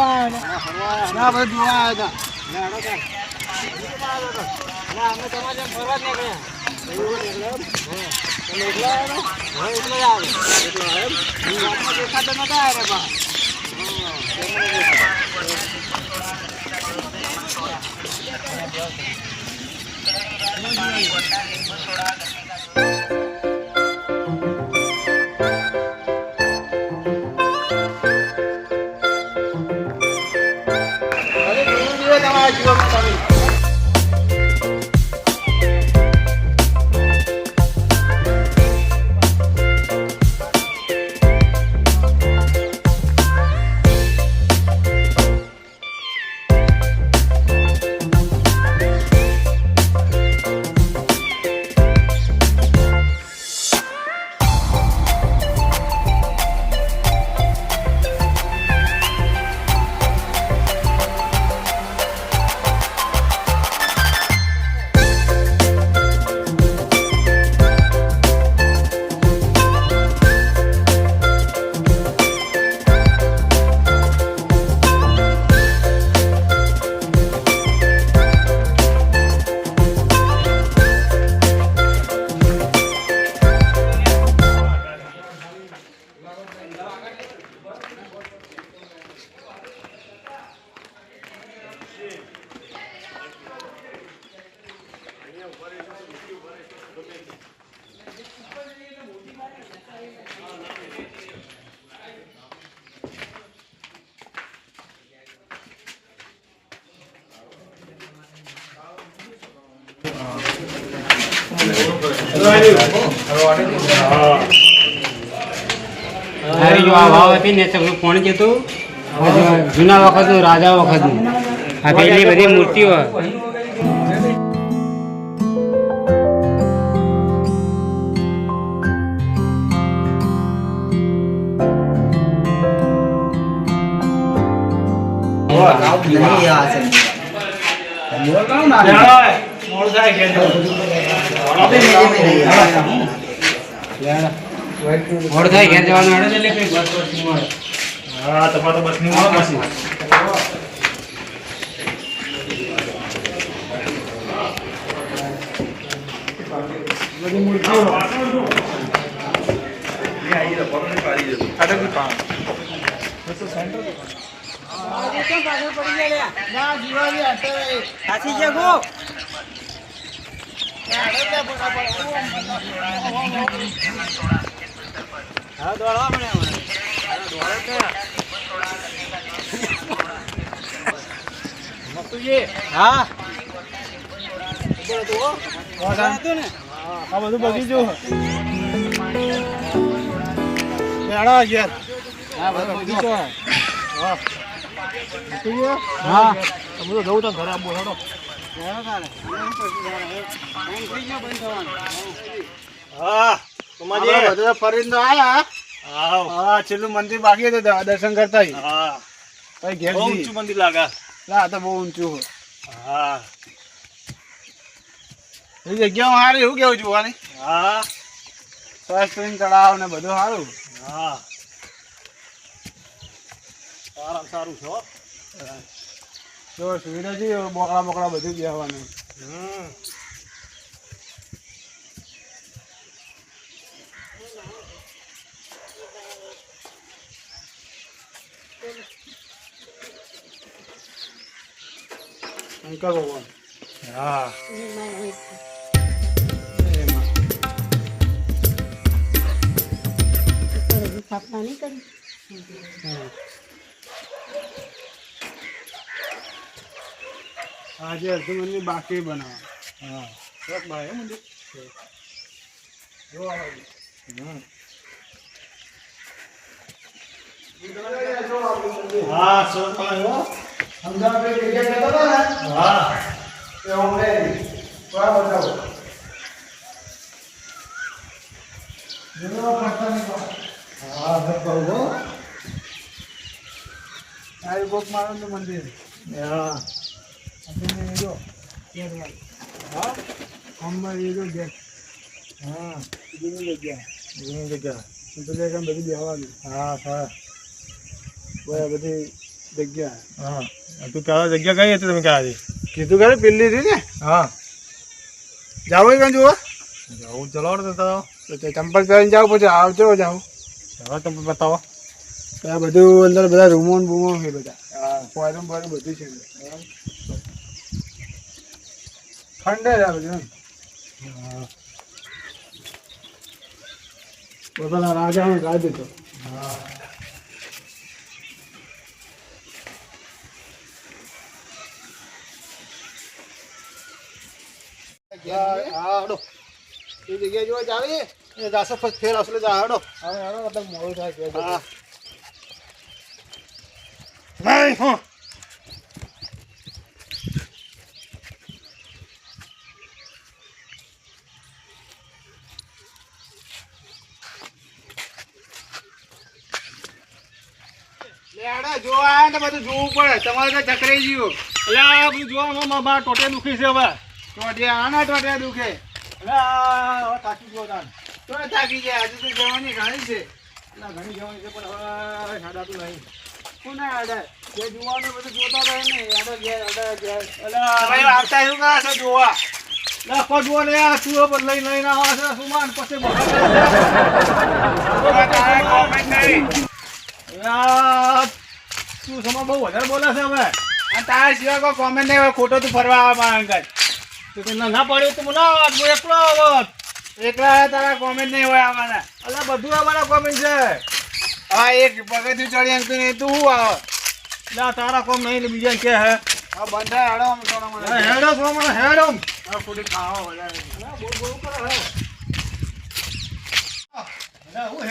ફરવા આવ્યા ના જોવા આવ્યા હતા અમે તમારે ફરવા જ નીકળ્યા. દેખાતા નતા આવ્યા બા. અરે અરે જો આ વાવ હતી ને તો કોણ જો જૂના વખતનું રાજા વખતનું. આ પેલી બધી મૂર્તિઓ. મોડ થાય ઘેર જવાનું હડે એટલે કઈ બસ બસ નહીં મળે હા તમારે તો બસની મળે પછી ના સાચી છે ગો. હા દોડવા મને હા આ બધું બગીચું હેડો ઘેર હા બધો બગીચો હા હા હું જવું તો ઘરે આવું હેડો હા ફરીને તો આયા હા? છેલ્લું મંદિર બાકી હતું દર્શન કરતા હા. ઘેર ઊંચું મંદિર લાગે. ના, તો બહુ ઊંચું હોય. હા. એ જગ્યામાં સારી એવું કેવું જોવાની? હા. સરસ્વતી તળાવ ને બધું સારું હા. સારું સારું છે. જો સુવિધા છે બોકડા બોકડા બધું બેહવાનું. અંકલ ભગવાન હા. સ્થાપના નહીં કરી આજે અડધું મંદિર બાકી બનાવવા હા. સરસ બનાવ્યું હો મંદિર. જો. હા સરસ બનાવ્યું અમદાવાદ જે જગ્યા હતા ને? હા. તે અમને બરાબર બતાવો હા હો. આ ગોપ માતાનું મંદિર. હા. જો હા આમાં એ જો ગેટ હમ જૂની જગ્યા જૂની જગ્યા બધી બેહવાની હા હા બરાબર બધી જગ્યા હા તું પેલા જગ્યા કઈ હતી તમે ક્યાં હતી કીધું ખરે પેલી હતી ને હા જાવ ક્યાં જોવા જવું ચલો તો ચંપલ પહેરીને જાવ પછી આવજો જાવ હવે તમે બતાવો આ બધું અંદર બધા રૂમો બૂમો છે બધા. ફોરમ ફોરમ બધું છે. ઠંડે છે આ બધું એમ. પોતાના રાજ હતો. હા હડો. એ જગ્યાએ જોવા જાવે? એ જાસો ફર્સ્ટ ફેર આવશે જા હડો. હવે હડો મતલબ મોડું થાય કે હા. નહીં હો જોવા ને બધું જોવું પડે. તમારે તો ચકરાઈ ગયું. એટલે આ બધું જોવામાં મારા ટોટે દુખી છે હવે. ટોટિયા આના ટોટિયા દુખે. એટલે હવે થાકી ગયો તાન તો થાકી જાય આજે તો જવાની ઘણી છે. એટલે ઘણી જવાની છે પણ હવે સાડાતું નહીં કોના આડા? જે જુવાનો બધું જોતા રહે ને. આડો ઘેર આડો ઘેર. એટલે ભાઈ આવતા શું કરે છે જોવા? લાખો જુઓ ને આ ચૂહો પર લઈ લઈને આવા છે સુમાન પછી બહાર તારે comment નહીં. યાર તું સમા બહુ વધારે બોલે છે હવે. અને તારા સિવાય કોઈ comment નહીં હોય ખોટો તું ફરવા આવે મારા અંગત તું તને ના પાડ્યું તું મને આવત હું એકલો આવત એકલા તારા કોમેન્ટ નહીં હોય આવવાના અલા બધું અમારા કોમેન્ટ છે. હા એક પગથિયું ચડી અંકતું નહીં તું શું આવે? એટલે આ તારા કોમ નહીં બીજા કે હે. હા બંધાય હાડો હેડો હેડો હા, ખોટી ખાવા વધારે. અલા, હું હેડ. હા, ખબર